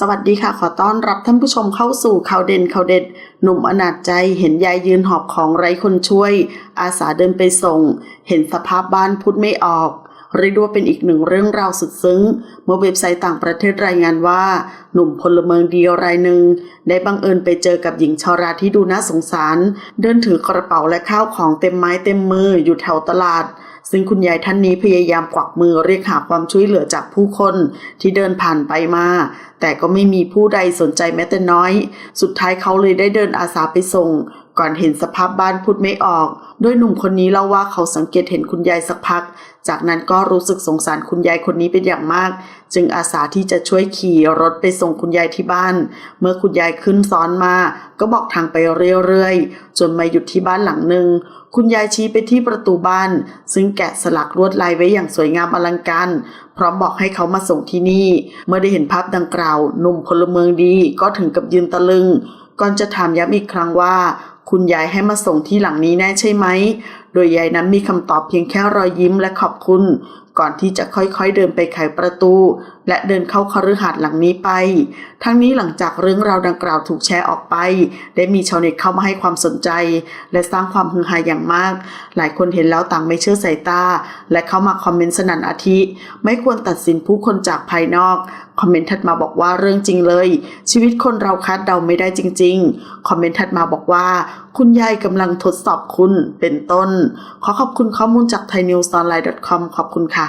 สวัสดีค่ะ ขอต้อนรับท่านผู้ชมเข้าสู่ข่าวเด่นข่าวเด็ด หนุ่มอนาจใจเห็นยายยืนหอบของไร้คนช่วย อาสาเดินไปส่ง เห็นสภาพบ้านพูดไม่ออก เรียกได้ว่าเป็นอีกหนึ่งเรื่องราวสุดซึ้ง เมื่อเว็บไซต์ต่างประเทศรายงานว่า หนุ่มพลเมืองดีรายหนึ่ง ได้บังเอิญไปเจอกับหญิงชาราที่ดูน่าสงสาร เดินถือกระเป๋าและข้าวของเต็มไม้เต็มมืออยู่แถวตลาด ซึ่งคุณยายท่านนี้พยายามกวักมือเรียกหาความช่วยเหลือจากผู้คนที่เดินผ่านไปมาแต่ก็ไม่มีผู้ใดสนใจแม้แต่น้อย สุดท้ายเขาเลยได้เดินอาสาไปส่ง ก่อนเห็นสภาพบ้านพูดไม่ออกโดยหนุ่มคนนี้เล่าว่าเขาสังเกตเห็นคุณยายสักพัก จากนั้นก็รู้สึกสงสารคุณยายคนนี้เป็นอย่างมาก จึงอาสาที่จะช่วยขี่รถไปส่งคุณยายที่บ้าน เมื่อคุณยายขึ้นซ้อนมา ก็บอกทางไปเรื่อยๆ จนมาหยุดที่บ้านหลังหนึ่ง คุณยายชี้ไปที่ประตูบ้าน ซึ่งแกะสลักลวดลายไว้อย่างสวยงามอลังการ พร้อมบอกให้เขามาส่งที่นี่ เมื่อได้เห็นภาพดังกล่าว หนุ่มพลเมืองดีก็ถึงกับยืนตะลึงก่อนจะถามย้ำอีกครั้งว่า คุณยายให้มาส่งที่หลังนี้แน่ใช่ไหม ดยยายนั้นมีคำตอบเพียงแค่รอยยิ้มและขอบคุณ ก่อนที่จะค่อยๆเดินไปไขประตู และเดินเข้าคฤหาสน์หลังนี้ไป ทั้งนี้หลังจากเรื่องราวดังกล่าวถูกแชร์ออกไป ได้มีชาวเน็ตเข้ามาให้ความสนใจ และสร้างความฮือฮาอย่างมาก หลายคนเห็นแล้วต่างไม่เชื่อสายตา และเข้ามาคอมเมนต์สนั่นอาทิ ไม่ควรตัดสินผู้คนจากภายนอก คอมเมนต์ถัดมาบอกว่าเรื่องจริงเลย ชีวิตคนเราคาดเดาไม่ได้จริง ๆ คอมเมนต์ถัดมาบอกว่า คุณยายกำลังทดสอบคุณเป็นต้นขอขอบคุณข้อมูลจาก thainews online com ขอบคุณค่ะ